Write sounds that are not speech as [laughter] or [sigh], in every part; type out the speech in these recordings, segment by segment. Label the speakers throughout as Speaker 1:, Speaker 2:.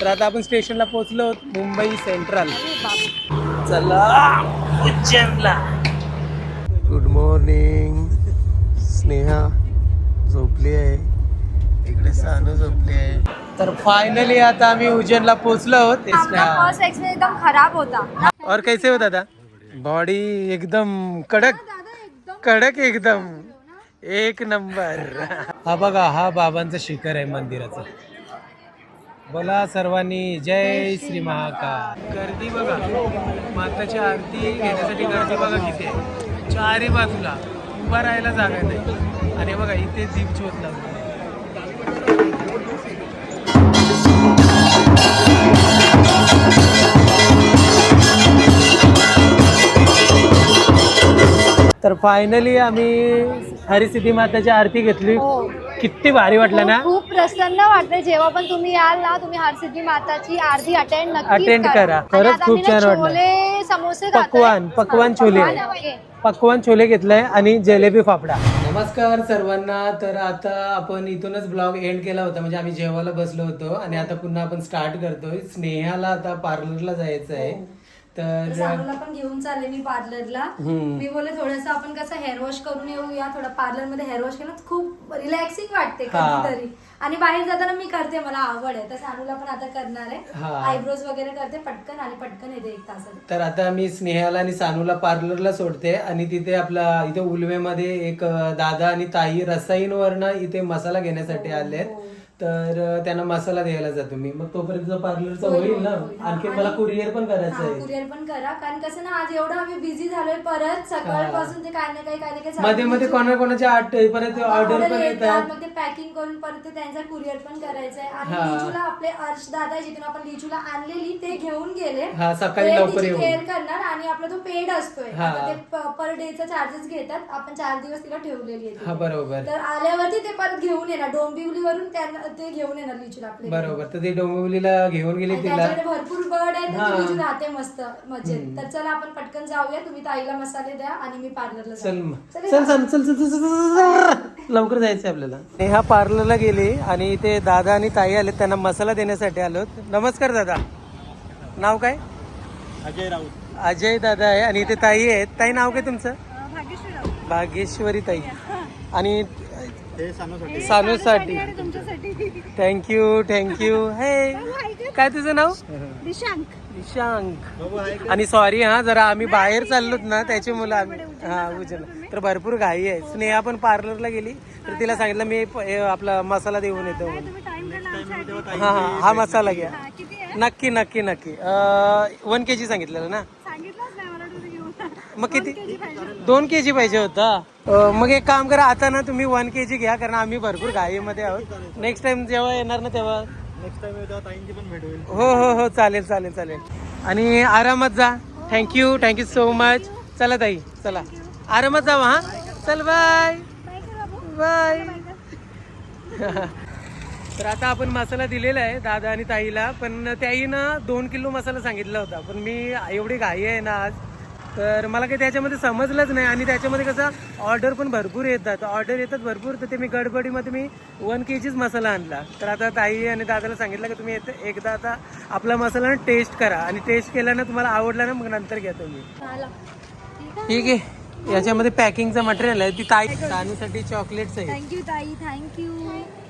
Speaker 1: तर आता आपण स्टेशनला पोहोचलो आहोत, मुंबई सेंट्रल. चला. उज्जैनला. गुड मॉर्निंग स्नेहा झोपली आहे. इकडे सानू झोपली आहे. तर फायनली आता आम्ही उज्जैनला पोहोचलो आहोत
Speaker 2: फर्स्ट एक्सपिरियन्स एकदम खराब होता.
Speaker 1: और कैसे हो दादा? बॉडी एकदम कडक. कडक एकदम. एक नंबर. हा बघा हा बाबांचं शिखर आहे मंदिराचं. बोला सर्वांनी जय श्री महाकाल. गर्दी बघा. माताची आरती घेण्यासाठी गर्दी बघा किती आहे. चारही बाजूला उभा राहायला जागा नाही. आणि बघा इथे दीप ज्योत आहे. तर फायनली आम्ही हरिसिद्धी माताची आरती घेतली.
Speaker 2: हो.
Speaker 1: किती भारी वाटलं ना?
Speaker 2: खूप प्रसन्न वाटतंय जेव्हा पण तुम्ही याल ना तुम्ही हरसिद्धी माताची आरती अटेंड नक्की
Speaker 1: Attend करा. खरंच खूप छान वाटलं.
Speaker 2: छोले समोसे खातोय.
Speaker 1: पकवान पकवान छोले.
Speaker 2: पकवान, ओके.
Speaker 1: पकवान छोले घेतलाय आणि जलेबी फाफडा. नमस्कार सर्वांना. तर आता आपण इथूनच ब्लॉग एंड केला होता. म्हणजे आम्ही जेवायला बसलो होतो आणि आता पुन्हा आपण स्टार्ट करतोय. स्नेहाला आता पार्लरला जायचं आहे तर
Speaker 2: सानूला पण घेऊन चालले मी पार्लरला. मी बोलले थोडस आपण कसं हेअर वॉश करून येऊया. थोडा पार्लरमध्ये हेअर वॉश केलं खूप रिलॅक्सिंग वाटते
Speaker 1: हा.
Speaker 2: कधीतरी. आणि बाहेर जाताना मी करते मला आवड आहे. तर सानूला पण आता करणार
Speaker 1: हा.
Speaker 2: आहे आयब्रोज वगैरे करते पटकन आणि पटकन येते एक तासात.
Speaker 1: तर आता मी स्नेहाला आणि सानूला पार्लरला सोडते आणि तिथे आपला इथे उलवेमध्ये एक अं, दादा आणि ताई रसाईनवरनं इथे मसाला घेण्यासाठी आलेत. तर त्यांना मसाला द्यायला जातो मी मग तोपर्यंत पार्लरचं
Speaker 2: होईल,
Speaker 1: होईल ना
Speaker 2: होईल.
Speaker 1: आणखी
Speaker 2: आणि-
Speaker 1: मला कुरिअर पण करायचं आहे.
Speaker 2: कुरिअर पण करा. कारण कसं ना आज एवढं आम्ही बिझी झालोय परत. सकाळपासून ते काय ना काही काय ना काही चालू
Speaker 1: मध्ये मध्ये
Speaker 2: आहे.
Speaker 1: कोणा कोणाच्या आठ परत ऑर्डर
Speaker 2: Order
Speaker 1: पण
Speaker 2: येतात, मग ते पॅकिंग करून परत ते त्यांचा कुरिअर पण करायचंय आणि
Speaker 1: हा.
Speaker 2: लिचूला आपले अर्श दादा जिथून आपण लिचूला आणलेली ते घेऊन गेले.
Speaker 1: हा, सकाळी
Speaker 2: ते
Speaker 1: लवकर
Speaker 2: तिची
Speaker 1: येऊन.
Speaker 2: करणार आणि आपला तो पेड असतोय.
Speaker 1: हा.
Speaker 2: आता ते पर डेचा चार्जेस घेतात. आपण चार दिवस तिला ठेवलेली आहे
Speaker 1: हा
Speaker 2: तिथे.
Speaker 1: बरोबर.
Speaker 2: तर आल्यावरती ते परत घेऊन येणार. डोंबिवलीवरून त्यांना ते घेऊन येणार लिचूला आपले.
Speaker 1: बरोबर तर ते डोंबिवलीला घेऊन गेली
Speaker 2: आणि
Speaker 1: तिला.
Speaker 2: त्याच्याकडे भरपूर बर्ड आहे. तर ती लिचू राहते मस्त मजेत. तर चला आपण पटकन जाऊया. तुम्ही ताईला मसाले द्या आणि मी पार्लरला
Speaker 1: चल मग.
Speaker 2: चल.
Speaker 1: चल चल चल चल चल, चल, चल, चल. लवकर जायचंय आपल्याला. नेहा पार्लरला गेली आणि इथे दादा आणि ताई आले त्यांना मसाला देण्यासाठी आलो नमस्कार दादा. नाव काय?
Speaker 3: अजय राऊत.
Speaker 1: अजय दादा आहे आणि इथे ताई आहेत. ताई नाव काय तुमचं. भाग्येश्वरी ताई. आणि
Speaker 3: सानूसाठी.
Speaker 1: थँक्यू थँक्यू हे काय तुझं नाव?
Speaker 2: दिशांक
Speaker 1: निशांक? आणि सॉरी हा जरा आम्ही बाहेर चाललोत ना त्याची मुलं आम्ही हा उजन तर भरपूर घाई आहे. स्नेहा पण पार्लरला गेली. तर तिला सांगितलं मी हे आपला मसाला देऊन येतो हा हा हा मसाला घ्या. नक्की नक्की नक्की. वन के जी सांगितलेलं ना? मग किती? दोन के जी पाहिजे होता? मग एक काम करा आता ना तुम्ही वन के जी घ्या कारण आम्ही भरपूर घाईमध्ये आहोत. नेक्स्ट टाइम जेव्हा येणार ना तेव्हा.
Speaker 3: नेक्स्ट टाइम पण भेट होईल.
Speaker 1: हो हो हो चालेल चालेल चालेल. आणि आरामात जा. थँक्यू थँक्यू सो मच चला ताई चला. आरामात जावा हा? चल बाय बाय [laughs] तर आता आपण मसाला दिलेला आहे दादा आणि ताईला. पण त्याही ना दोन किलो मसाला सांगितला होता. पण मी एवढी घाई आहे ना आज. तर मला काही त्याच्यामध्ये समजलंच नाही. आणि त्याच्यामध्ये कसं ऑर्डर पण भरपूर येतात. ऑर्डर येतात भरपूर तर ते मी गडबडीमध्ये मी वन के जीच मसाला आणला. तर आता ताई आणि दादाला सांगितलं की तुम्ही एकदा आता आपला मसाला टेस्ट करा. आणि टेस्ट केला ना तुम्हाला आवडला ना मग नंतर घ्या तुम्ही. ठीक आहे. याच्यामध्ये पॅकिंगचं मटेरियल आहे. ती ताई तानूसाठी चॉकलेट्स आहे.
Speaker 2: थँक्यू ताई. थँक्यू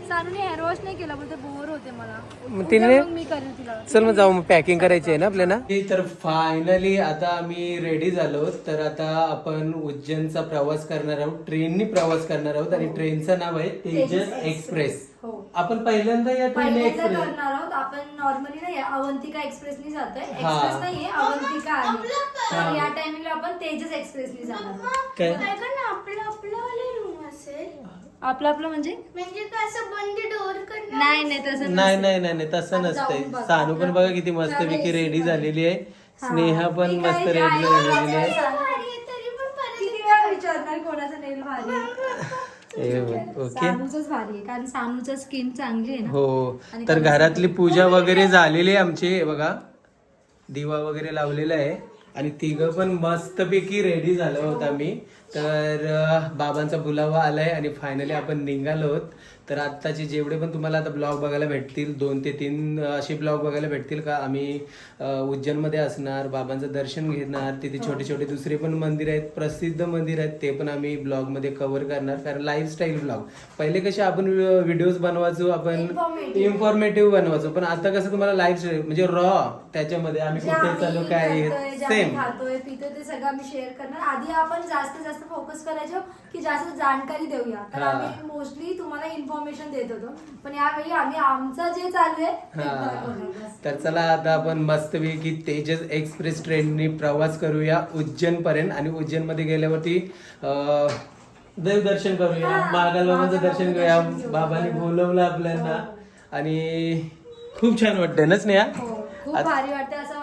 Speaker 2: सानूने हेअर वॉश नाही केला बोलते बोर होते मला.
Speaker 1: मग तिने?
Speaker 2: मग मी करेल तिला.
Speaker 1: चल मग जाऊ मग पॅकिंग करायची आहे ना आपल्याला? तर फायनली आता आम्ही रेडी झालो तर आता आपण उज्जैनचा प्रवास करणार आहोत ट्रेननी प्रवास करणार आहोत आणि ट्रेनचं नाव आहे तेजस एक्सप्रेस
Speaker 2: हो.
Speaker 1: आपण पहिल्यांदा या ट्रेन
Speaker 2: पहिल्यांदा
Speaker 1: एक्सप्रेस
Speaker 2: करणार आहोत. आपण नॉर्मली नाही अवंतिका एक्सप्रेसनी जातोय.
Speaker 1: हा.
Speaker 2: एक्सप्रेस नाहीये अवंतिका आहे. तर या टायमिंगला आपण तेजस एक्सप्रेसनी जाणार
Speaker 1: काय?
Speaker 4: आपलं आपलं वाले रूम असेल.
Speaker 2: आपलं आपलं म्हणजे?
Speaker 4: म्हणजे का असं बंद डोर करणार
Speaker 2: नाही नाही तसं
Speaker 1: नाही नाही नाही नाही तसं नसतंय.
Speaker 2: जाऊन बघा.
Speaker 1: सानू पण बघा किती मस्त पैकी रेडी झालेली आहे. स्नेहा पण मस्त रेडी झालेली आहे.
Speaker 4: भारी आहे, तरी पण परत
Speaker 2: किती वेळा विचारणार कोणाचं नेल भारी आहे?
Speaker 1: ए, ओके.
Speaker 2: सानूचंच भारी आहे कारण सानूचं स्किन चांगली आहे ना.
Speaker 1: हो. तर घरातली पूजा वगैरे झालेली आहे आमची हे बघा. दिवा वगैरे लावलेला आहे. आणि तिघं पण मस्तपैकी रेडी झालो आहोत आम्ही. तर बाबांचा बुलावा आलाय आणि फायनली आपण निघालो तर आत्ताचे जेवढे पण तुम्हाला आता ब्लॉग बघायला भेटतील दोन ते तीन असे ब्लॉग बघायला भेटतील का? आम्ही उज्जैनमध्ये असणार बाबांचं दर्शन घेणार तिथे छोटे छोटे दुसरे पण मंदिर आहेत प्रसिद्ध मंदिर आहेत ते पण आम्ही ब्लॉगमध्ये कव्हर करणार. कारण लाईफस्टाईल ब्लॉग पहिले कसे आपण व्हिडिओज बनवायचो आपण. इन्फॉर्मेटिव्ह बनवायचो. पण आता कसं तुम्हाला लाईफ म्हणजे रॉ त्याच्यामध्ये आम्ही कुठे चालू काय सेम
Speaker 2: ते सगळं आम्ही शेअर करणार. आधी आपण जास्त जास्त फोकस करायचो की जास्त जाणकारी देऊया. तर
Speaker 1: हा.
Speaker 2: आम्ही मोस्टली तुम्हाला इन्फॉर्मेशन देत होतो. पण यावेळी आम्ही आमचं जे चालू आहे ते
Speaker 1: हा.
Speaker 2: दाखवणार बस.
Speaker 1: तर चला आता आपण मस्तपैकी तेजस एक्सप्रेस ट्रेननी प्रवास करूया उज्जैन पर्यंत आणि उज्जैनमध्ये गेल्यावरती अं, देवदर्शन करूया.
Speaker 2: हा,
Speaker 1: महाकाल बाबांचं
Speaker 2: महाकाल
Speaker 1: दर्शन करूया
Speaker 2: दर्शन.
Speaker 1: बाबांनी बोलवलं आपल्याला.
Speaker 2: हो.
Speaker 1: आणि खूप छान वाटतंय ना स्नेहा?
Speaker 2: हो. खूप भारी वाटतं असं की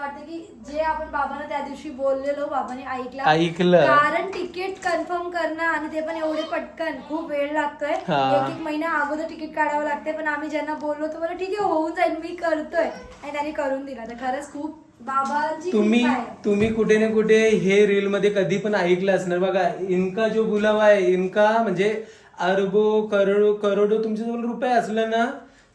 Speaker 2: जे आपण बाबांना त्या दिवशी बोललेलो बाबांनी ऐकलं.
Speaker 1: ऐकलं.
Speaker 2: कारण तिकीट कन्फर्म करणं आणि ते पण एवढे पटकन खूप वेळ लागतोय.
Speaker 1: हा.
Speaker 2: एक एक महिना अगोदर तिकीट काढावं लागते पण आम्ही ज्यांना बोललो तर बोला ठीक आहे होऊन जाईल मी करतोय. आणि त्यांनी करून दिला. तर खरंच खूप बाबांची
Speaker 1: तुम्ही. तुम्ही कुठे ना कुठे हे रील मध्ये कधी पण ऐकलं असणार. बघा इनका जो बुलावा आहे इनका म्हणजे अरबो करोडो करोडो तुमच्याजवळ रुपये असलं ना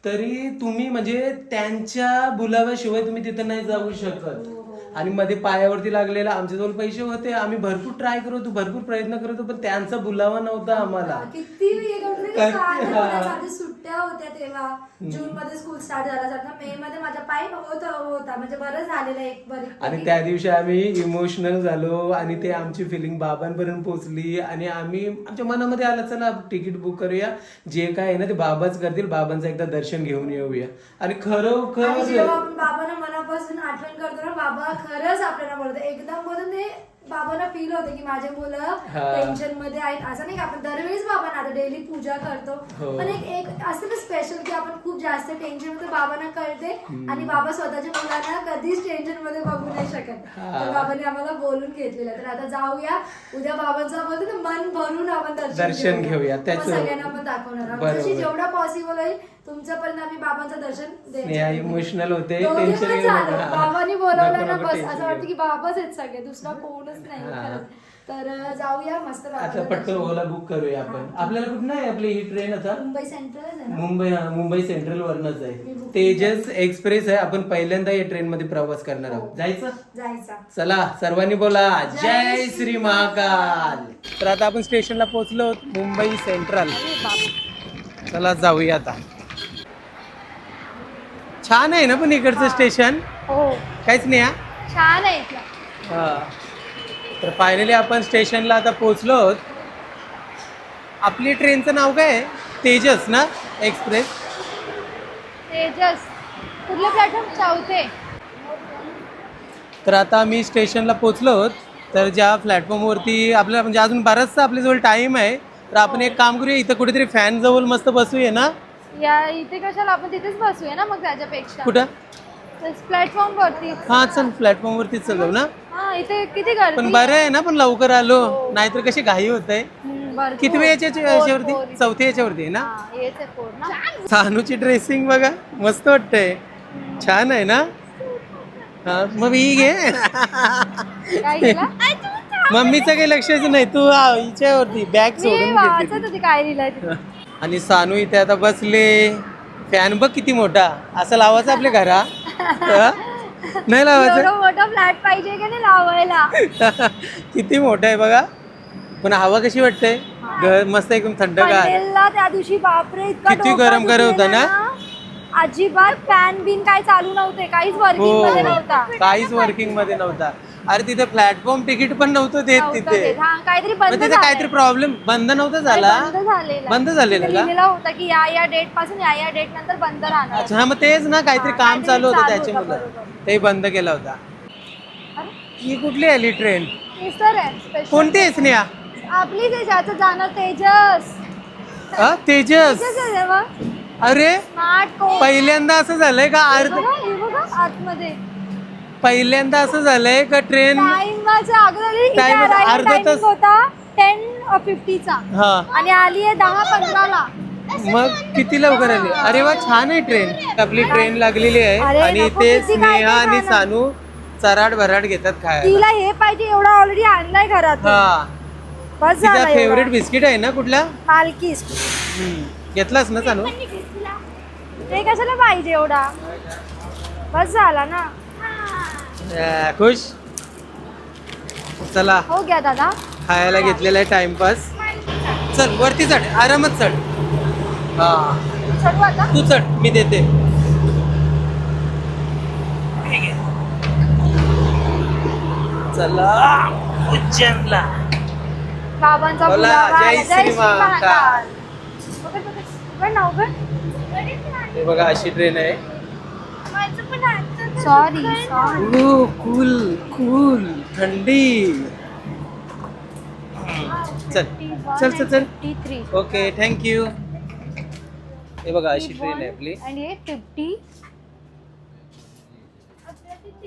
Speaker 1: तरी तुम्ही म्हणजे त्यांच्या बुलाव्याशिवाय तुम्ही तिथं नाही जाऊ शकत. आणि मध्ये पायावरती लागलेला आमच्याजवळ पैसे होते. आम्ही भरपूर ट्राय करत होतो भरपूर प्रयत्न करत होतो पण त्यांचा बुलावा नव्हता आम्हाला.
Speaker 2: किती हे. करतो
Speaker 1: काय-
Speaker 2: सुट्ट्या होत्या तेव्हा. जून मध्ये स्कूल स्टार्ट झाला जाता मे मध्ये माझा पाय होत होता. म्हणजे बरं झालेलं एक बरं
Speaker 1: आणि त्या दिवशी आम्ही इमोशनल झालो आणि ते आमची फिलिंग बाबांपर्यंत पोहोचली. आणि आम्ही आमच्या मनामध्ये आलं चला तिकीट बुक करूया. जे काय आहे ना ते बाबाच करतील. बाबांचं एकदा दर्शन घेऊन येऊया. आणि
Speaker 2: आणि
Speaker 1: खरोखर
Speaker 2: जेव्हा आपण बाबांना मनापासून आठवण करतो ना बाबा खरंच आपल्याला बोलत एकदम बोलून ते बाबांना फील होते की माझे मुलं. टेन्शनमध्ये आहेत. असं नाही की आपण दरवेळेस बाबांना आता डेली पूजा करतो.
Speaker 1: हो.
Speaker 2: पण एक एक असं ना स्पेशल की आपण खूप जास्त टेन्शनमध्ये बाबांना कळते आणि बाबा स्वतःच्या मुलांना कधीच टेन्शनमध्ये बघू नाही शकत. तर बाबांनी आम्हाला बोलून घेतलेलं तर आता जाऊया. उद्या बाबांचं बोलतो ना मन भरून आपण दर्शन
Speaker 1: घेऊया.
Speaker 2: सगळ्यांना आपण दाखवणार आहोत. जेवढा पॉसिबल होईल तुमच्यापर्यंत आम्ही बाबांचं दर्शन
Speaker 1: इमोशनल होते.
Speaker 2: पण. बाबांनी बोलवलं ना बस असं वाटतं. की बाबाच आहेत सगळे. दुसरा कोणच नाही
Speaker 1: हा.
Speaker 2: तर जाऊया मस्त
Speaker 1: आता
Speaker 2: बाबांना
Speaker 1: पटकन. ओला बुक करूया आपण. आपल्याला कुठं आहे आपली ही ट्रेन आता.
Speaker 2: मुंबई सेंट्रल
Speaker 1: मुंबई हा मुंबई सेंट्रल वरनच
Speaker 2: मी
Speaker 1: आहे तेजस एक्सप्रेस आहे. आपण पहिल्यांदा या ट्रेन मध्ये प्रवास करणार आहोत. जायचं?
Speaker 2: जायचा.
Speaker 1: चला सर्वांनी बोला.
Speaker 2: जय श्री
Speaker 1: श्री महाकाल. तर आता आपण स्टेशनला पोहोचलो. आहोत, मुंबई सेंट्रल चला जाऊया आता. छान आहे ना पण इकडचं स्टेशन
Speaker 2: हो.
Speaker 1: काहीच नाही हा?
Speaker 2: छान आहे इथलं.
Speaker 1: हा. तर फायनली आपण स्टेशनला आता पोहोचलो आहोत. आपली ट्रेनचं नाव काय आहे? तेजस ना? एक्सप्रेस?
Speaker 2: तेजस. कुठलं प्लॅटफॉर्म चौथे
Speaker 1: तर आता आम्ही स्टेशनला पोहोचलो आहोत. तर ज्या प्लॅटफॉर्मवरती आपल्याला म्हणजे अजून बराचसा आपल्याजवळ टाईम आहे. तर आपण एक काम करूया इथं कुठेतरी फॅन जवळ मस्त बसूया ना?
Speaker 2: या इथे कशाला आपण तिथेच बसूया ना मग त्याच्यापेक्षा.
Speaker 1: कुठं?
Speaker 2: प्लॅटफॉर्म वरती.
Speaker 1: हा चल प्लॅटफॉर्मवरतीच चलव ना?
Speaker 2: इथे किती गर्दी?
Speaker 1: पण बरं आहे ना पण लवकर आलो. नाहीतर कशी घाई होत आहे
Speaker 2: हम्म, भरपूर.
Speaker 1: किती वेळ याच्या
Speaker 2: फोर,
Speaker 1: याच्यावरती?
Speaker 2: फोर.
Speaker 1: चौथ्या याच्यावरती आहे ना?
Speaker 2: हा, हेच आहे फोर ना.
Speaker 1: सानूची ड्रेसिंग बघा मस्त वाटतंय. छान आहे ना? हा मग ही घे.
Speaker 2: काय केलं
Speaker 1: मम्मीचं काही लक्षच नाही तू आ, हिच्यावरती बॅग
Speaker 2: मी
Speaker 1: सोडून
Speaker 2: वाचत
Speaker 1: घेतली
Speaker 2: होती काय लिहिलंय.
Speaker 1: आणि सानू इथे आता बसले. फॅन बघ किती मोठा. असं लावायचं आपल्या घरा. हा? नाही लावायचं?
Speaker 2: एवढं मोठा फ्लॅट पाहिजे की नाही लावायला? [laughs]
Speaker 1: किती मोठा आहे बघा. पण हवा कशी वाटते? घर मस्त एकदम थंडगार.
Speaker 2: पनवेलला त्या दिवशी बापरे इतका
Speaker 1: किती
Speaker 2: डोका
Speaker 1: गरम गरम होता
Speaker 2: दुखलेला
Speaker 1: ना?
Speaker 2: अजिबात फॅन बिन काय चालू नव्हते. काहीच वर्किंगमध्ये
Speaker 1: हो
Speaker 2: नव्हता.
Speaker 1: काहीच वर्किंगमध्ये नव्हता. अरे तिथे प्लॅटफॉर्म तिकीट पण नव्हतं देत
Speaker 2: नव्हतं
Speaker 1: तिथे.
Speaker 2: देत. हा, काहीतरी
Speaker 1: मग
Speaker 2: बंद
Speaker 1: तिथे
Speaker 2: झालंय.
Speaker 1: काहीतरी प्रॉब्लेम बंद नव्हता झाला?
Speaker 2: बंद झालेला.
Speaker 1: बंद झालेलं
Speaker 2: तिथे
Speaker 1: का?
Speaker 2: लिहिलेला होता की या या डेटपासून या या डेट नंतर बंद राहणार.
Speaker 1: अच्छा हा मग तेच ना काहीतरी
Speaker 2: हा,
Speaker 1: काम
Speaker 2: काहीतरी
Speaker 1: चालू होतं
Speaker 2: चालू
Speaker 1: त्याच्यामुळे.
Speaker 2: होतं, बरोबर.
Speaker 1: ते बंद केला होता.
Speaker 2: अरे,
Speaker 1: ही कुठली आली ट्रेन
Speaker 2: आहे special.
Speaker 1: कोणती आहे स्नेहा?
Speaker 2: आपलीच आहे ज्याचं जाणार तेजस.
Speaker 1: हा तेजस?
Speaker 2: तेजस आहे मग
Speaker 1: अरे?
Speaker 2: स्मार्ट कोण?
Speaker 1: पहिल्यांदा असं झालंय का? अर्ध
Speaker 2: बघा हे बघा आतमध्ये.
Speaker 1: पहिल्यांदा असं झालंय का ट्रेन
Speaker 2: टाइमच्या अगोदर
Speaker 1: Time- अर्धा तास-
Speaker 2: होता टेन फिफ्टीचा
Speaker 1: हा.
Speaker 2: आणि आली आहे दहा पंधराला
Speaker 1: मग किती लवकर आली? अरे वा छान आहे ट्रेन आपली ट्रेन लागलेली आहे.
Speaker 2: अरे
Speaker 1: आणि
Speaker 2: नको,
Speaker 1: ते
Speaker 2: किती काय
Speaker 1: स्नेहा
Speaker 2: काय
Speaker 1: आणि. सानू चराड भराड घेतात खायला.
Speaker 2: तिला हे पाहिजे एवढा ऑलरेडी आणलाय घरात.
Speaker 1: हा.
Speaker 2: बस
Speaker 1: तिचा
Speaker 2: झाला
Speaker 1: फेवरेट बिस्किट आहे ना कुठला?
Speaker 2: मालकीस.
Speaker 1: हम्म. घेतलास ना चालू
Speaker 2: ते कशाला पाहिजे एवढा? बस झाला ना.
Speaker 1: अं, खुश? चला.
Speaker 2: हो गया दादा.
Speaker 1: खायला घेतलेला आहे टाइमपास. चल वरती चढ. आरामात चढ. हा.
Speaker 2: चढू आता.
Speaker 1: तू चढ मी देते. चला. उज्जैनला.
Speaker 2: बाबांचा
Speaker 1: बोला,
Speaker 2: बुलावा.
Speaker 1: जय
Speaker 2: आला.
Speaker 1: श्री महाकाल.
Speaker 2: ना, उघड.
Speaker 1: हे बघा अशी ट्रेन आहे.
Speaker 4: माझं पण हातात
Speaker 2: sorry sorry
Speaker 1: oh cool cool थंडी चल चल चल चल. ओके थँक्यू हे बघा अशी ट्रेन आहे आपली.
Speaker 2: आणि हे फिफ्टी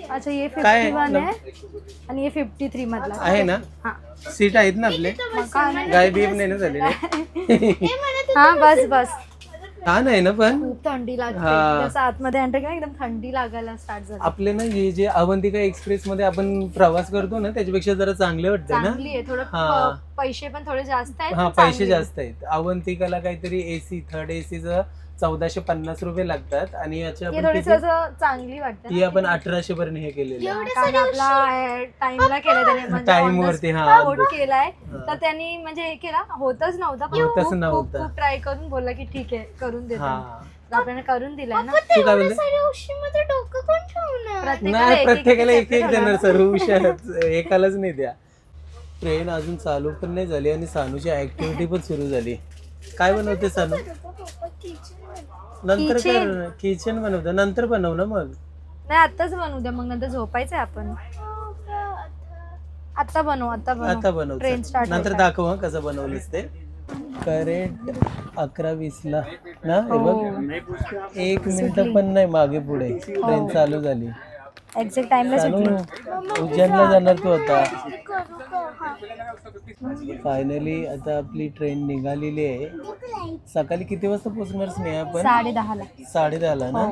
Speaker 2: अच्छा ये
Speaker 1: काय?
Speaker 2: फिफ्टी वन
Speaker 1: नम-
Speaker 2: आहे आणि हे फिफ्टी थ्री मधला.
Speaker 1: आहे ना?
Speaker 2: हा.
Speaker 1: सीट आहेत ना आपले?
Speaker 2: मग काय? नाही.
Speaker 1: गाय बीब नाही ना झालेले [laughs]
Speaker 2: हा बस बस.
Speaker 1: छान आहे ना पण
Speaker 2: खूप थंडी लागते
Speaker 1: हा.
Speaker 2: जसं आतमध्ये एंटर केलं एकदम थंडी लागायला स्टार्ट झाली
Speaker 1: आपले ना हे जे अवंतिका एक्सप्रेस मध्ये आपण प्रवास करतो ना त्याच्यापेक्षा जरा चांगले वाटते ना
Speaker 2: चांगली आहे थोडं
Speaker 1: हा.
Speaker 2: प- पैसे पण थोडे जास्त आहेत
Speaker 1: हा
Speaker 2: पण
Speaker 1: पैसे
Speaker 2: चांगली आहे.
Speaker 1: जास्त आहेत अवंतिकाला काहीतरी एसी थर्ड एसीचं चौदाशे पन्नास रुपये लागतात आणि याची आपण
Speaker 2: थोडीस
Speaker 1: किती-
Speaker 2: असं चांगली वाटते
Speaker 1: ही आपण अठराशे पर्यंत हे केलेली.
Speaker 2: कारण आपला टाइमला केलं त्याने म्हणजे
Speaker 1: Time
Speaker 2: on the
Speaker 1: वरती, हा.
Speaker 2: spot केलाय. तर त्यांनी म्हणजे हे केला. होतच नव्हता पण
Speaker 1: होतच
Speaker 2: खूप- खूप
Speaker 1: नव्हता.
Speaker 2: खूप ट्राय करून बोलला की ठीक आहे करून देतो.
Speaker 1: हा.
Speaker 2: तर आपल्याला करून दिलाय ना.
Speaker 1: तू काय बोलते
Speaker 4: साऱ्या उशीमध्ये डोकं कोण ठेवणार?
Speaker 2: प्रत्येकाला
Speaker 1: नाही
Speaker 2: एक-
Speaker 1: प्रत्येकाला एक एक
Speaker 2: separate
Speaker 1: देणार विषयात एकालाच नाही द्या. ट्रेन अजून चालू पण नाही झाली आणि सानूची ऍक्टिव्हिटी पण सुरू झाली. काय बनवते सानू? नंतर
Speaker 2: Kitchen.
Speaker 1: कर किचन बनवतं नंतर बनव ना मग.
Speaker 2: नाही आताच बनवू द्या. मग नंतर झोपायचंय आपण. आता बनवू आता बनवू.
Speaker 1: आता बनव.
Speaker 2: ट्रेन
Speaker 1: चल.
Speaker 2: स्टार्ट
Speaker 1: नंतर दाखव हं कसं बनवलीस ते. करेक्ट अकरा वीस ला ना हे
Speaker 2: हो.
Speaker 1: बघ एक मिनिट पण नाही मागे पुढे. ट्रेन चालू झाली.
Speaker 2: एक्झॅक्ट टाइमला सुटली.
Speaker 1: उज्जैनला जाणार तू आता. फायनली आता आपली ट्रेन निघालेली आहे. सकाळी किती वाजता पोहोचणार स्नेहा आपण?
Speaker 2: साडे दहाला
Speaker 1: साडे दहाला ना?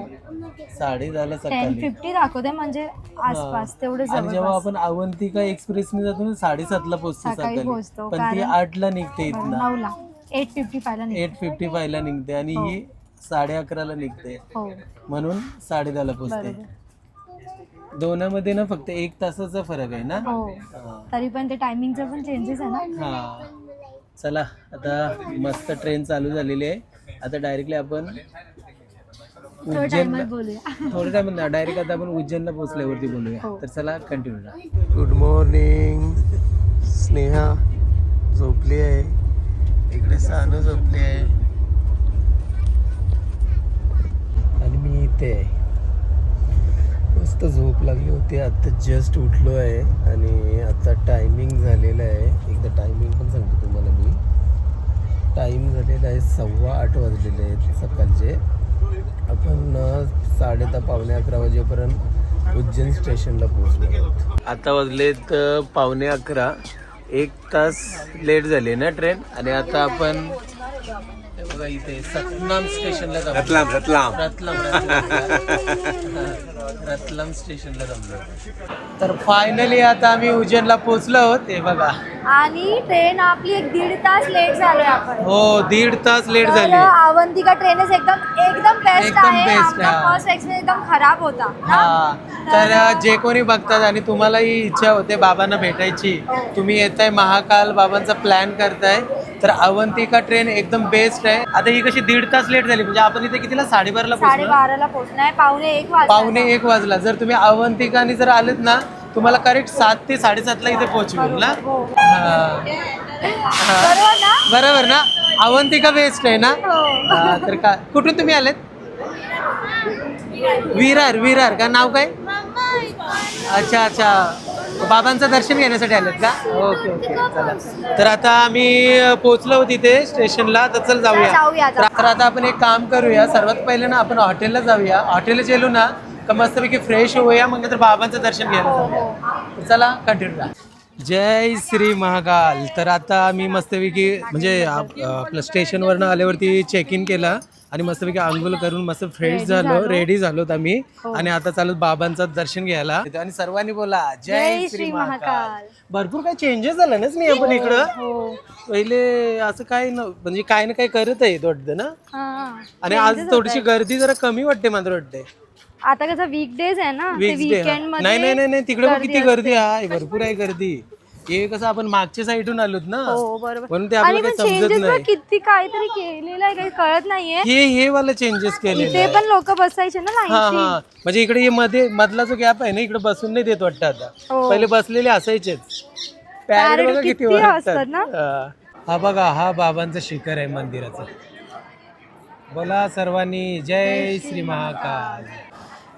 Speaker 1: साडे दहाला
Speaker 2: टेन
Speaker 1: सकाळी.
Speaker 2: फिफ्टी दाखवते म्हणजे आसपास तेवढे
Speaker 1: आणि जेव्हा
Speaker 2: जवळपास.
Speaker 1: आपण अवंतिका एक्सप्रेसने जातो ना साडेसातला पोहोचतो
Speaker 2: सकाळी
Speaker 1: सकाळी.
Speaker 2: पोहोचतो,
Speaker 1: पण ती
Speaker 2: कारण-
Speaker 1: आठला निघते इथनं.
Speaker 2: नऊला. एट फिफ्टी फायला निघ
Speaker 1: एट फिफ्टी फायला निघते आणि ही. साडे अकराला निघते.
Speaker 2: हो.
Speaker 1: म्हणून साडे दहाला पोहोचते.
Speaker 2: बरोबर.
Speaker 1: दोनामध्ये ना फक्त एक तासाचा फरक आहे ना?
Speaker 2: हो.
Speaker 1: हा.
Speaker 2: तरी पण ते टायमिंगचं पण चेंजेस आहे ना?
Speaker 1: हा. चला आता मस्त ट्रेन चालू झालेली आहे. आता डायरेक्टली आपण
Speaker 2: थोड्या
Speaker 1: उज्जैन
Speaker 2: टायमात बोलूया.
Speaker 1: थोडं टाइम ना डायरेक्ट आता आपण उज्जैनला पोहोचल्यावरती बोलूया.
Speaker 2: हो.
Speaker 1: तर चला कंटिन्यू गुड मॉर्निंग स्नेहा. झोपली आहे. इकडे सानू झोपली आहे. आणि मी इथे आहे. मस्त झोप लागली होती. आता जस्ट उठलो आहे आणि आता टायमिंग झालेलं आहे. एकदा टायमिंग पण सांगतो तुम्हाला मी. टाईम झालेला आहे सव्वा आठ वाजलेले आहेत सकाळचे. आपण साडेदहा साडे दहा पावणे अकरा वाजेपर्यंत उज्जैन स्टेशनला पोहोचलो आता वाजलेत पावणे अकरा. एक तास लेट झाली ना ट्रेन आणि आता आपण बघा इथे सतनाम स्टेशनला थांबलो.
Speaker 3: रतलाम रतलाम.
Speaker 1: रतलाम रतलाम. स्टेशनला थांबलो तर फायनली आता आम्ही उज्जैनला पोहोचलो आहोत. हे बघा.
Speaker 2: आणि ट्रेन आपली एक दीड तास लेट झालोय आपण.
Speaker 1: हो दीड तास लेट
Speaker 2: तर
Speaker 1: झाली
Speaker 2: अवंतिका ट्रेनच एकदम एकदम बेस्ट
Speaker 1: एकदम
Speaker 2: आहे.
Speaker 1: best,
Speaker 2: आमचा
Speaker 1: हा.
Speaker 2: फर्स्ट एक्सपिरियन्स एकदम खराब होता?
Speaker 1: हा. तर जे कोणी बघतात आणि तुम्हालाही इच्छा होते बाबांना भेटायची तुम्ही येताय महाकाल बाबांचा प्लॅन करताय. तर अवंतिका ट्रेन एकदम बेस्ट आहे. आता ही कशी दीड तास लेट झाली म्हणजे आपण इथे कितीला? साडेबाराला पोहोचलो
Speaker 2: साडेबाराला पोहोचणार पावणे एक वाजता.
Speaker 1: पावणे एक वाजला. जर तुम्ही अवंतिकाने जर आलेत ना तुम्हाला करेक्ट सात ते साडेसातला इथे पोहोचवेल ना?
Speaker 2: हो.
Speaker 1: हा.
Speaker 2: बरोबर ना?
Speaker 1: बरोबर ना? अवंतिका बेस्ट आहे ना?
Speaker 2: हो.
Speaker 1: हा, तर का कुठून तुम्ही आलेत? विरार विरार. का नाव काय? अच्छा अच्छा. बाबांचं दर्शन घेण्यासाठी आलेत का? Okay okay. चला. तर आता आम्ही पोहोचलो तिथे स्टेशनला तर चल जाऊया. तर आता आपण एक काम करूया. सर्वात पहिले ना आपण हॉटेलला जाऊया. हॉटेलला गेलो ना का मस्तपैकी फ्रेश होऊया मग नंतर बाबांचं दर्शन घ्यायला
Speaker 2: हो,
Speaker 1: जाऊया तर चला कंटिन्यू जय श्री महाकाल. तर आता आम्ही मस्तपैकी म्हणजे आप- आपलं स्टेशनवरनं आल्यावरती चेक इन केला. आणि मस्तपैकी आंघोळ करून मस्त फ्रेश झालो. रेडी झालोत आम्ही. आणि आता चालू बाबांचं दर्शन घ्यायला. आणि सर्वांनी बोला जय श्री महाकाल. भरपूर काही चेंजेस झाला नाच नाही आपण इकडं? पहिले असं काय न म्हणजे काय ना काय करत आहे वाटतं ना? आणि आज थोडीशी गर्दी जरा कमी वाटते मला वाटते
Speaker 2: आता कसं वीकडेज आहे ना
Speaker 1: वीक्स डे नाही नाही नाही नाही. तिकडे किती गर्दी आहे. भरपूर आहे गर्दी. हे कसं आपण मागच्या साईडून आलोत ना?
Speaker 2: हो बरोबर.
Speaker 1: म्हणून ते
Speaker 2: आणि
Speaker 1: आपल्याला
Speaker 2: पण
Speaker 1: काही समजत
Speaker 2: चेंजेस
Speaker 1: नाही.
Speaker 2: किती काहीतरी केलेलं आहे काही कळत नाहीये.
Speaker 1: हे हे वाला चेंजेस केलेले
Speaker 2: ते पण लोक बसायचे ना
Speaker 1: हा हा. म्हणजे इकडे हे मध्ये मधला जो गॅप आहे ना इकडे बसून नाही देत वाटतं आता.
Speaker 2: हो.
Speaker 1: पहिले बसलेले असायचेच. बघा किती
Speaker 2: असतात ना?
Speaker 1: हा. हा बघा हा बाबांचा शिखर आहे मंदिराचं. बोला सर्वांनी जय श्री महाकाल.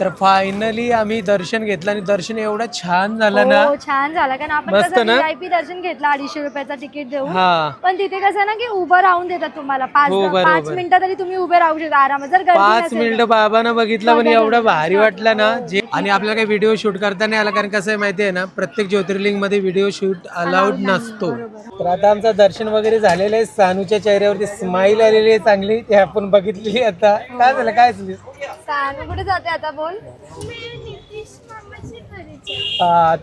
Speaker 1: तर फायनली आम्ही दर्शन घेतलं आणि दर्शन एवढं छान झालं ना.
Speaker 2: हो छान झाला. कारण आपण
Speaker 1: मस्त
Speaker 2: कसं
Speaker 1: ना?
Speaker 2: व्हीआयपी दर्शन घेतलं अडीचशे रुपयाचा तिकीट देऊन.
Speaker 1: हा.
Speaker 2: पण तिथे कसं ना की उभं राहून देतात तुम्हाला. पाच
Speaker 1: हो, बरोबर.
Speaker 2: पाच मिनिटं तरी तुम्ही उभे राहू शकता आरामात. जर गर्दी
Speaker 1: पाच
Speaker 2: नसेल
Speaker 1: मिनिटं बाबांना बघितलं पण एवढं भारी वाटलं ना. जे आणि आपल्याला काही व्हिडिओ शूट करता नाही आला कारण कसं आहे माहिती आहे ना प्रत्येक ज्योतिर्लिंगमध्ये व्हिडिओ शूट अलाउड नसतो. तर आता आमचं दर्शन वगैरे झालेलं आहे. सानूच्या चेहऱ्यावरती स्माईल आलेली आहे चांगली. ते आपण बघितलेली आता. काय झालं? काय झालं?
Speaker 2: कुठे जाते आता बोल?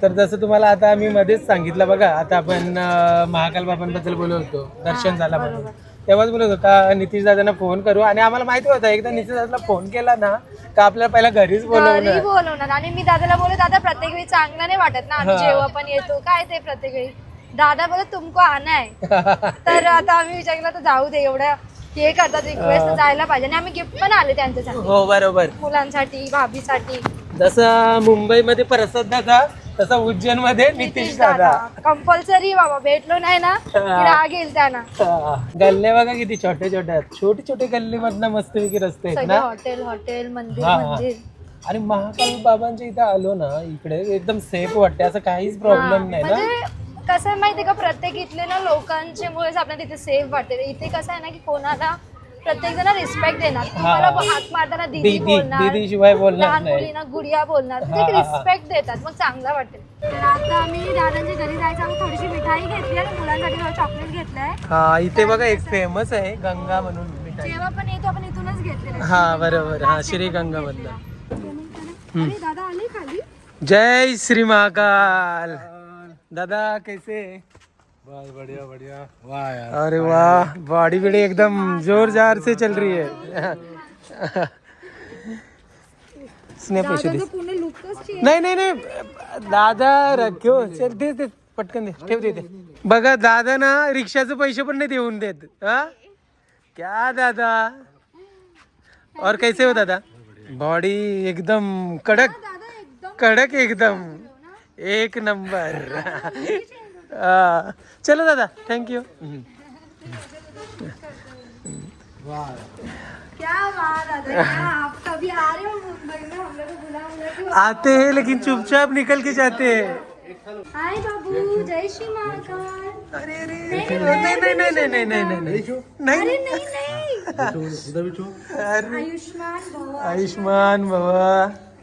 Speaker 1: तर जसं तुम्हाला आता आम्ही मध्येच सांगितलं बघा आता आपण अं, महाकाल बाबांबद्दल बोलत होतो दर्शन झाला म्हणून. तेव्हाच बोलत होता नितीश दादांना फोन करू. आणि आम्हाला माहिती होतं एकदा नितीश दादाला फोन केला ना का आपल्याला पहिला घरीच
Speaker 2: घरी
Speaker 1: बोलवणार?
Speaker 2: बोलवणार. आणि मी दादाला बोलत दादा प्रत्येक वेळी चांगला नाही वाटत ना आम्ही
Speaker 1: हा.
Speaker 2: जेव्हा पण येतो काय ते प्रत्येक वेळी? दादा बोलत तुमको आना आहे [laughs] तर आता आम्ही विचारलं तर जाऊ दे एवढं हे करतात रिक्वेस्ट जायला पाहिजे. आणि आम्ही गिफ्ट पण आले त्यांच्यासाठी.
Speaker 1: हो बरोबर.
Speaker 2: मुलांसाठी भाभीसाठी.
Speaker 1: जसं मुंबईमध्ये प्रसाद दादा तसा उज्जैनमध्ये नितीश दादा.
Speaker 2: कंपल्सरी बाबा भेटलो नाही ना की राग येईल त्यांना.
Speaker 1: हा. गल्ले बघा किती छोटे छोटे आहेत छोटे छोटे गल्ले मधनं मस्तपैकी रस्ते आहेत
Speaker 2: सगळे
Speaker 1: ना?
Speaker 2: हॉटेल हॉटेल मंदिर
Speaker 1: हा.
Speaker 2: मंदिर.
Speaker 1: आणि महाकाल बाबांच्या इथं आलो ना इकडे एकदम सेफ वाटते असं काहीच प्रॉब्लेम नाही ना?
Speaker 2: म्हणजे कसं आहे माहितीये का? प्रत्येक इथले ना लोकांच्या मुळेच आपल्याला तिथे सेफ वाटते. इथे कसं आहे ना की कोणाला प्रत्येक जण रिस्पेक्ट देणार तुम्हाला हात मारताना दीदी
Speaker 1: दीदी
Speaker 2: बोलणार
Speaker 1: बोलणार
Speaker 2: लहान
Speaker 1: नाही.
Speaker 2: मुलींना गुडिया बोलणार. ते रिस्पेक्ट देतात. मग चांगलं वाटेल. तर आता आम्ही दादांच्या घरी जायचं आम्ही थोडीशी मिठाई घेतली आणि मुलांसाठी चॉकलेट घेतलंय.
Speaker 1: हा इथे बघा एक फेमस आहे गंगा म्हणून मिठाई.
Speaker 2: जेव्हा पण येतो आपण इथूनच घेतलेलं
Speaker 1: हा बरोबर. हा श्री गंगा मधलं
Speaker 2: अरे दादा आले खाली?
Speaker 1: जय श्री महाकाल. दादा कैसे
Speaker 3: बढ़िया बढ़िया। वाह यार
Speaker 1: अरे वाह बॉडी बिडी एकदम जोर जार से चल रही है। स्नेप नाही नाही नाही दादा रख्यो। चल दे दे पटकन दे ठेव दे दे। बघा दादा ना रिक्षाचे पैसे पण नाही देऊन देत हा? क्या दादा? और कैसे हो दादा? बॉडी एकदम कडक कडक एकदम। एक नंबर हा. चलो दादा थँक्यू
Speaker 2: क्या बात दादा क्या आप कभी आ रहे हो मुंबई में हम लोग को बुला बुला के
Speaker 1: आते हैं लेकिन चुपचाप निकल के जाते हैं
Speaker 2: हाय बाबू जय श्री महाकाल
Speaker 1: अरे अरे नहीं नहीं नहीं नहीं नहीं नहीं नहीं नहीं
Speaker 2: अरे नहीं नहीं
Speaker 3: उधर भी छो
Speaker 1: अरे
Speaker 2: आयुष्मान भव
Speaker 1: आयुष्मान बाबा हा
Speaker 2: कैसे हो भाभी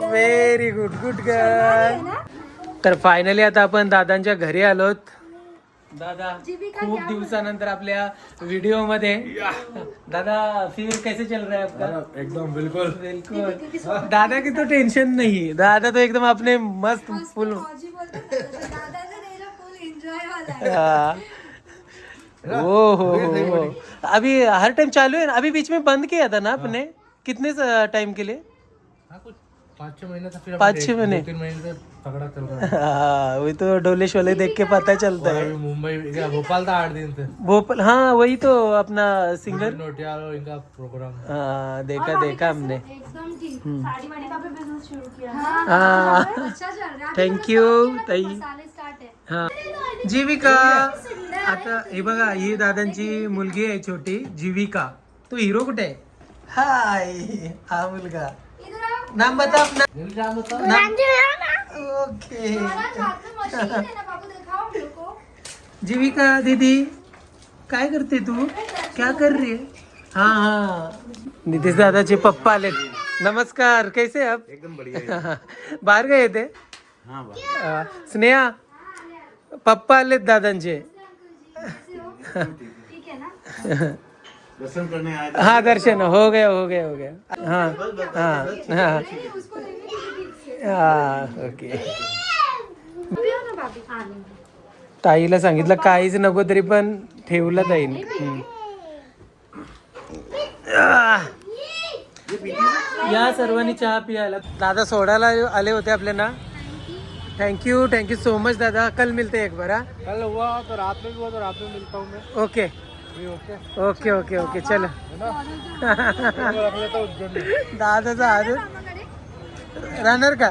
Speaker 1: व्हेरी गुड गुड गर्ल तर फायनली आता आपण दादांच्या घरी आलोत. दादा खूप दिवसानंतर आपल्या व्हिडिओमध्ये. दादा फिर कैसे चल रहा है आपका?
Speaker 3: एकदम बिल्कुल.
Speaker 1: बिल्कुल. दादा की तो टेंशन नहीं. दादा तो एकदम अपने मस्त फुल
Speaker 2: हैं.
Speaker 1: ओ हो हो हो। अभी हर टाइम चालू है ना? अभी बीच में बंद किया था ना आपने? कितने टाइम के लिए?
Speaker 3: हाँ पाँच छह महीने
Speaker 1: पाँच छह महीने।
Speaker 3: तीन महीने से तगड़ा चल रहा है। [laughs]
Speaker 1: हाँ वही तो डोलेश वाले देख के पता चलता है।
Speaker 3: मुंबई भोपाल था आठ दिन से?
Speaker 1: भोपाल हाँ वही तो अपना सिंगर
Speaker 3: नोटियाल और इनका प्रोग्राम
Speaker 1: हाँ देखा देखा हमने।
Speaker 2: एकदम ठीक। साड़ी वाड़ी का भी बिज़नेस
Speaker 1: हाँ। थँक यू ताई। जीविका। आता हे बघा ही दादांची मुलगी आहे छोटी जीविका. तो हिरो कुठे आहे? हाय हा मुलगा. नाम बता अपना ओके जीविका दीदी काय करते तू? क्या कर रही है? हाँ हाँ. नितीश दादाचे पप्पा आले. नमस्कार कैसे आप? एकदम बढ़िया बाहेर गए थे? अं, स्नेहा पप्पा आलेत दादांचे. हाँ दर्शन. हो गया हो गया हो गया. हाँ हाँ हाँ. हाँ ओके. ताईला सांगितलं काहीच नको तरी पण ठेवलं ताईने. या सर्वांनी चहा पियाला दादा सोडायला आले होते आपल्याला? थँक्यू यू सो मच दादा। कल मिलते हैं एक बार हाँ?
Speaker 3: कल हुआ तो रात में भी हुआ तो रात में मिलता हूँ मैं।
Speaker 1: ओके ओके ओके ओके चलो।
Speaker 3: में
Speaker 1: दादाचा हात राहणार का।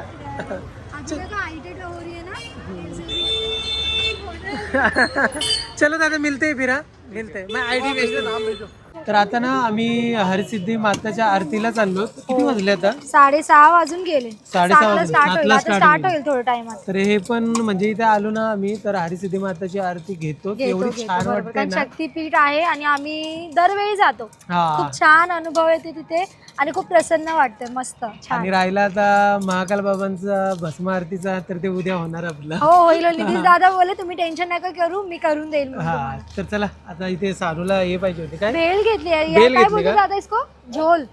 Speaker 1: चलो दादा मिलते हैं फिर हाँ? मिलते हैं. मैं आयडी भेजतो नाम भेजो। तर आता ना आम्ही हरसिद्धी माताच्या आरतीला चाललो. किती वाजले आता?
Speaker 2: साडेसहा वाजून गेले.
Speaker 1: साडेसहा
Speaker 2: सातला
Speaker 1: वाजले.
Speaker 2: स्टार्ट होईल.
Speaker 1: सातला
Speaker 2: आता
Speaker 1: start
Speaker 2: स्टार्ट
Speaker 1: होईल.
Speaker 2: होईल थोड्या टाइमात
Speaker 1: तर हे पण म्हणजे इथे आलो ना आम्ही तर हरसिद्धी माताची आरती घेतो.
Speaker 2: घेतो
Speaker 1: एवढी
Speaker 2: घेतो
Speaker 1: छान
Speaker 2: बरोबर.
Speaker 1: वाटते
Speaker 2: कारण
Speaker 1: ना.
Speaker 2: शक्तीपीठ आहे आणि आम्ही दरवेळी जातो.
Speaker 1: हा.
Speaker 2: खूप छान अनुभव येते तिथे आणि खूप प्रसन्न वाटते मस्त छान.
Speaker 1: आणि राहिला आता महाकाल बाबांचा भस्म आरतीचा तर ते उद्या होणार आपलं.
Speaker 2: हो होईल नितीश दादा बोले तुम्ही टेन्शन नका करू मी करून देईल. म्हणून
Speaker 1: हा
Speaker 2: तुम्हाला.
Speaker 1: तर चला आता इथे सारूला हे पाहिजे होते. काय?
Speaker 2: बेल घेतली आहे.
Speaker 1: बेल
Speaker 2: या काय
Speaker 1: घेतली
Speaker 2: बोलतो
Speaker 1: का?
Speaker 2: दादा इसको? झोल.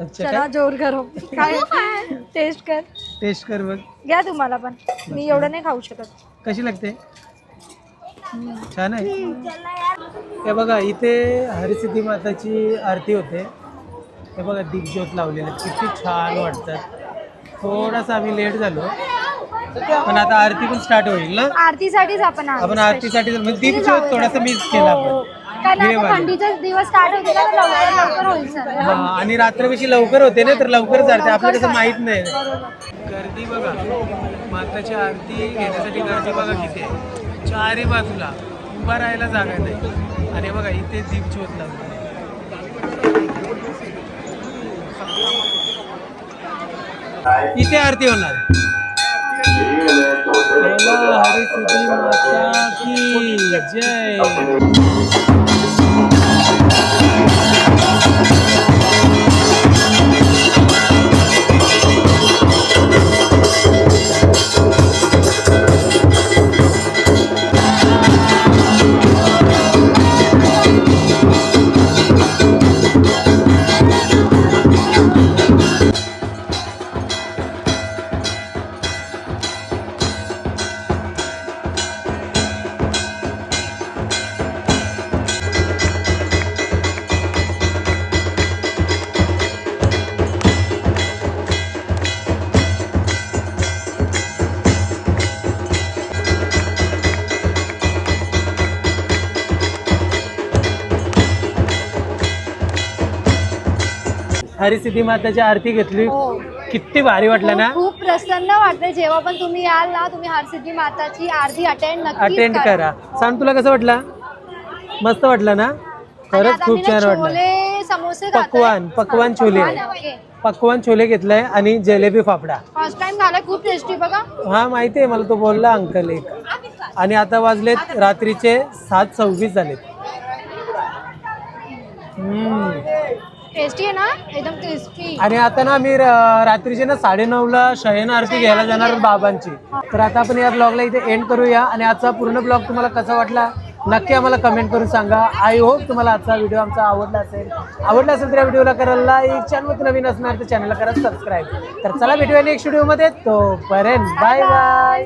Speaker 1: अच्छा
Speaker 2: चला
Speaker 1: काय?
Speaker 2: जोर करो काय? [laughs] टेस्ट कर.
Speaker 1: टेस्ट कर बघ.
Speaker 2: घ्या तुम्हाला पण. मी एवढं नाही खाऊ शकत.
Speaker 1: कशी लागते? छान आहे. हे बघा इथे हरिसिद्धी माताची आरती होते. हे बघा दीपज्योत लावलेले किती छान वाटतात. थोडासा आम्ही लेट झालो. पण आता आरती पण स्टार्ट होईल ना?
Speaker 2: आरतीसाठीच आपण.
Speaker 1: आरतीसाठी म्हणजे दीपज्योत थोडासा मिस केला
Speaker 2: हो.
Speaker 1: आपण
Speaker 2: कारण
Speaker 1: हे
Speaker 2: आता
Speaker 1: वाले.
Speaker 2: थंडीचे दिवस स्टार्ट होते ना तर लवकर लवकर होईल सर.
Speaker 1: हा आणि रात्रपेशी लवकर होते ना तर लवकर चालते आपल्याला कसं माहीत नाही. गर्दी बघा. माताची आरती घेण्यासाठी गर्दी बघा किती आहे. चारही बाजूला उभा राहायला जागा नाही. आणि बघा इथे दीप ज्योत लागला इथे आरती होणार बोला हरिसिद्धी माता की जय. हरिसिद्धी माताची आरती घेतली.
Speaker 2: हो.
Speaker 1: किती भारी वाटलं ना?
Speaker 2: खूप प्रसन्न वाटते जेव्हा पण तुम्ही याल ना तुम्ही हरसिद्धी माताची आरती अटेंड नक्की
Speaker 1: अटेंड करा. सांग तुला कसं वाटलं? मस्त वाटलं ना? खरंच खूप छान वाटलं.
Speaker 2: छोले समोसे.
Speaker 1: पकवान पकवान छोले. पकवान छोले घेतलाय आणि जलेबी फाफडा.
Speaker 2: फर्स्ट टाइम खालाय खूप टेस्टी बघा.
Speaker 1: हा माहिती आहे मला तो बोलला अंकल एक. आणि आता वाजलेत रात्रीचे सात सव्वीस झालेत. हम्म.
Speaker 2: टेस्टी आहे ना? एकदम क्रिस्पी
Speaker 1: आणि आता ना र- रात्रीचे ना साडेनऊ ला शयन आरती घ्यायला जाणार बाबांची. तर आता आपण या ब्लॉगला इथे एंड करूया आणि आजचा पूर्ण ब्लॉग तुम्हाला कसा वाटला नक्की आम्हाला कमेंट करून सांगा. आय होप तुम्हाला आजचा व्हिडिओ आमचा आवडला असेल. आवडला असेल तर या व्हिडिओला करायला लाईक चॅनल नवीन असणार तर चॅनलला करा सबस्क्राईब तर चला भेटूया नेक्स्ट व्हिडिओमध्ये तोपर्यंत बाय बाय